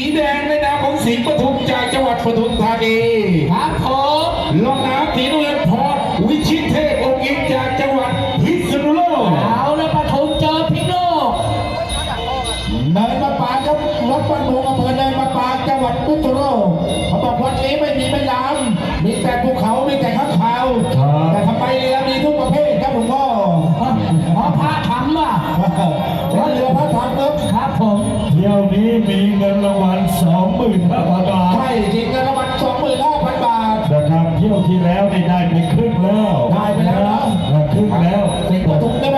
สีแดงในนามของสิงห์ปทุมจากจังหวัดปทุมธานีครับผมลงน้ำสีน้ำเงินพรวิชิตเทพองค์อินจากจังหวัดพิษณุโลกเอาแล้วปทุมเจอพิษณุโลกเนินมะปรางครับวัดบ้านหมูอำเภอเนินมะปรางจังหวัดพิษณุโลกเขาบอกวันนี้ไม่มีแม่น้ำมีแต่ภูเขามีแต่ข้างคาวแต่ทำไมเรือมีทุกประเภทครับผมพ่อเพราะพระทำอะว่าเรือพระถังครับครับผม เที่ยวนี้มีเงินรางวัล25,000บาท ใช่จริงเงินรางวัลสองหมื่นห้าพันบาท นะครับ เที่ยวที่แล้วนี่ได้ไปครึ่งแล้ว ได้ไปแล้วเหรอนะครึ่งแล้วสิงห์ปทุมได้ไหม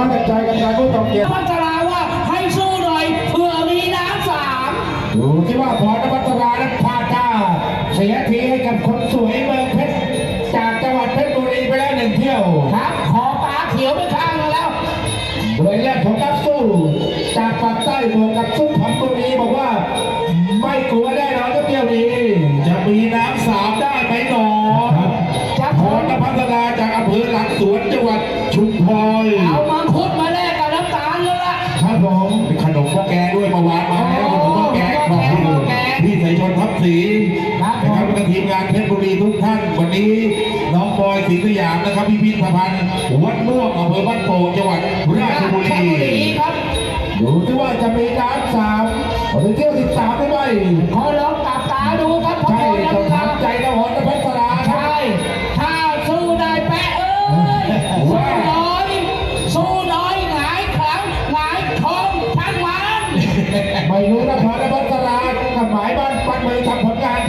มันได้ตั้งใจกันการผู้ต้องเกียรติพัชราว่าให้สู้หน่อยเผื่อมีน้ำสามดูที่ว่าพรนภัตรานั้นพลาดท่าเสียทีให้กับคนสวยเมืองเพชรจากจังหวัดเพชรบุรีไปแล้วหนึ่งเที่ยวครับขอตาเขียวไปข้างหนึ่งแล้วโดยแรกของนักสู้จากปากใต้บวกกับซุปผันบุรีบอกว่า ไม่กลัวแน่นอนก็เที่ยวนี้จะมีน้ำ ผมมีขนมหม้อแกงด้วยเมื่อวานมาแล้วขนมหม้อแกงขอบคุณหม้อแกงพี่สายชนทัพศรีครับนะครับและทีมงานเพชรบุรีทุกท่านวันนี้น้องบอยศรีสยามนะครับพิพิธภัณฑ์วัดม่วงอำเภอบ้านโป่งจังหวัดราชบุรีครับดูที่ว่าจะมีน้ำสามหรือเที่ยวสิบสามได้ไหมขอลอง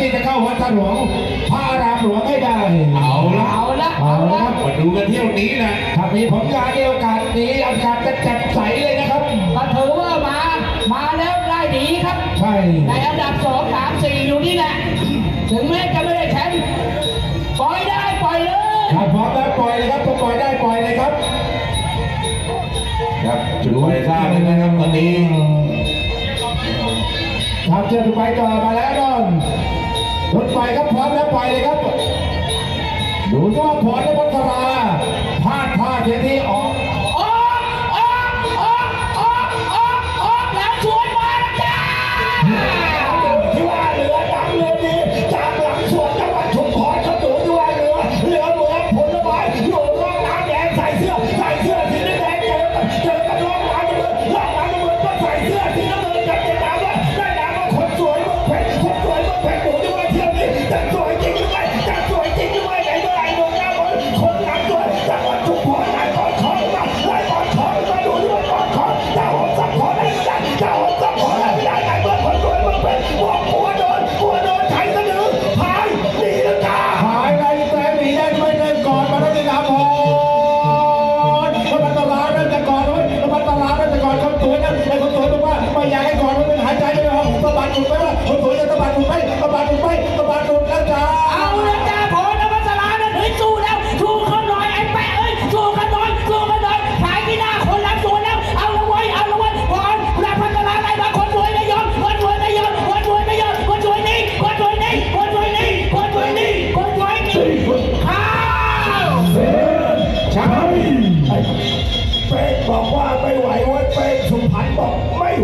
ทำผลงานที่จะเข้าวัดหลวงพระอารามหลวงให้ได้ เอาละเอาละเอาเอาละละมาดูกันเที่ยวนี้นะถ้ามีผลงานในโอกาสนี้อากาศจะแจ่มใสเลยนะครับก็ถือว่ามามาแล้วได้ดีครับ ใช่ในอันดับสองสามสี่อยู่นี่แหละถึงแม้จะไม่ได้แชมป์ปล่อยได้ปล่อยเลยถ้าพร้อมแล้วปล่อยเลยครับถ้าปล่อยได้ปล่อยเลยครับครับจุดไฟทราบเลยนะครับตอนนี้ทำเชือกไปต่อมาแล้วนน คนไปครับพร้อมแล้วปเลยครับดูสิว่าพรนภัตรา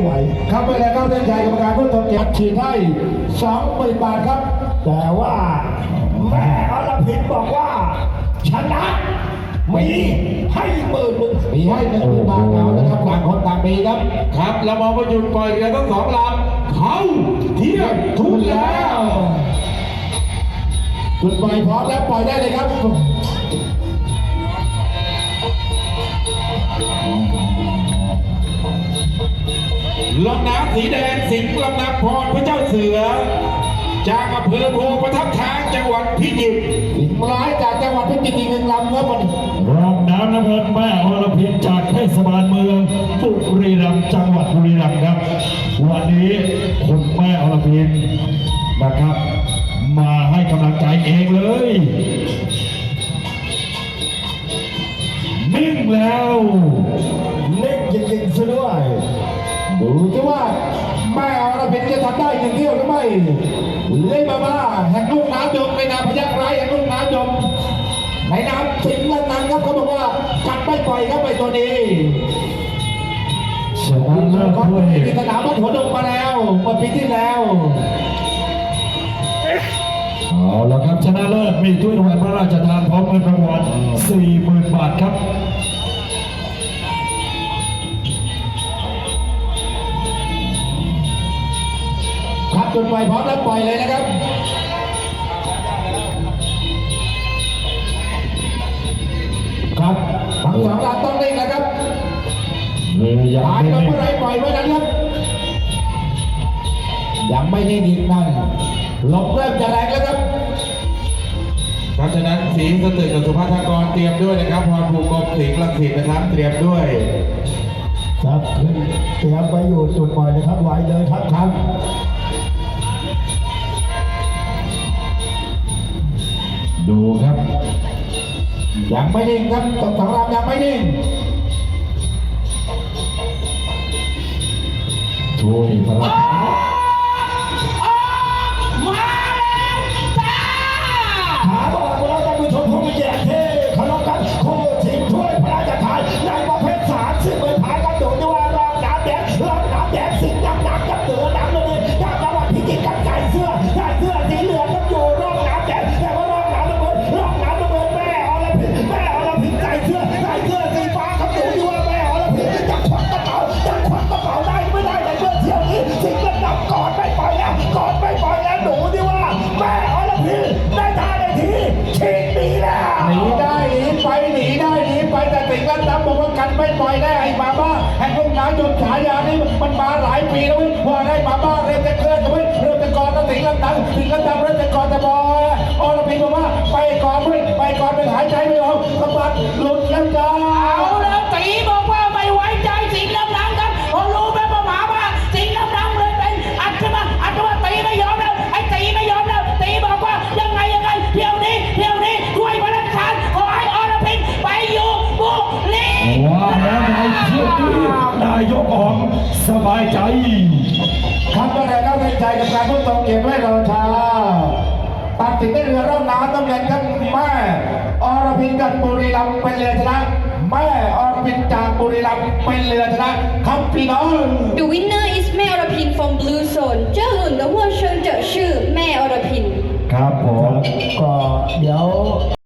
ไหวครับไปแล้วครับเส้นชัยกรรมการผู้ทรงเกียรติฉีดให้สองหมื่นบาทครับ แต่ว่าแม่อรพินบอกว่า ชนะมีให้หมื่นหนึ่งมีให้หนึ่งหมื่นบาทเอานะครับต่างคนต่างมีครับ ครับเรามองประยุนปล่อยเรือทั้งสองลำเขาเทียบทุนแล้วจุดปล่อยพร้อมแล้วปล่อยได้เลยครับ ลำน้ำสีแดงสิงห์ลำน้ำพรพระเจ้าเสือ จากอำเภอโพประทับช้างจังหวัดพิจิตรสิงห์ร้ายจากจังหวัดพิจิตรอีกหนึ่งลำครับมันรองน้ำน้ำเงินแม่อรพินจากเทศบาลเมืองบุรีรัมย์จังหวัดบุรีรัมย์ครับ วันนี้คุณแม่อรพินนะครับ เที่ยวหรือไม่เล่มาบ้าแห่งลูกน้ำยมในนามพยัคฆ์ร้ายแห่งลูกน้ำยมในนามสิงห์ลันนันครับเขาบอกว่ากัดไม่ปล่อยครับไปตัวนี้ชนะเลิศก็ด้วยมีสนามวัดหัวดงมาแล้วเมื่อปีที่แล้วเอาละครับชนะเลิศมีถ้วยรางวัลพระราชทานพร้อมเงินรางวัล40,000 บาทครับ ครับจนปล่อยพร้อมแล้วปล่อยเลยนะครับครับทั้งสองลำต้องเล่นนะครับเรือยังตายไม่ก็นิ่งเมื่อไรปล่อยไว้นั้นครับยังไม่ได้ดีนั่นลมเริ่มจะแรงแล้วครับเพราะฉะนั้นสีสตึกกับสุภาพากรเตรียมด้วยนะครับพรภูมิกรมสิงห์ลังสิตนะครับ เตรียมด้วยครับขึ้นเตรียมไปอยู่จุดปล่อยนะครับไวเลยครับครับ ดูครับ ยังไม่นิ่งครับตกสองลำยังไม่นิ่งช่วยพระ ปล่อยได้ไอ้มาบ้าแห่งลูกน้ำยมฉายานี่มันมาหลายปีแล้วเว้ยพอได้มาบ้า สบายใจครับก็เลยก็เป็นใจกับการทุ่ตรงเกียรติไม่ราช้าตัดติดได้เรือร่องน้ำต้องเล่นกันแม่อรพินกันบุรีรัมย์เป็นเรือชนะแม่อรพินจากบุรีรัมย์เป็นเรือชนะครับพี่น้อง The winner is แม่อรพิน from Blue Zone เจ้าหุ่นและวัวเชิงเจอชื่อแม่อรพิน ครับผมก็เดี๋ยว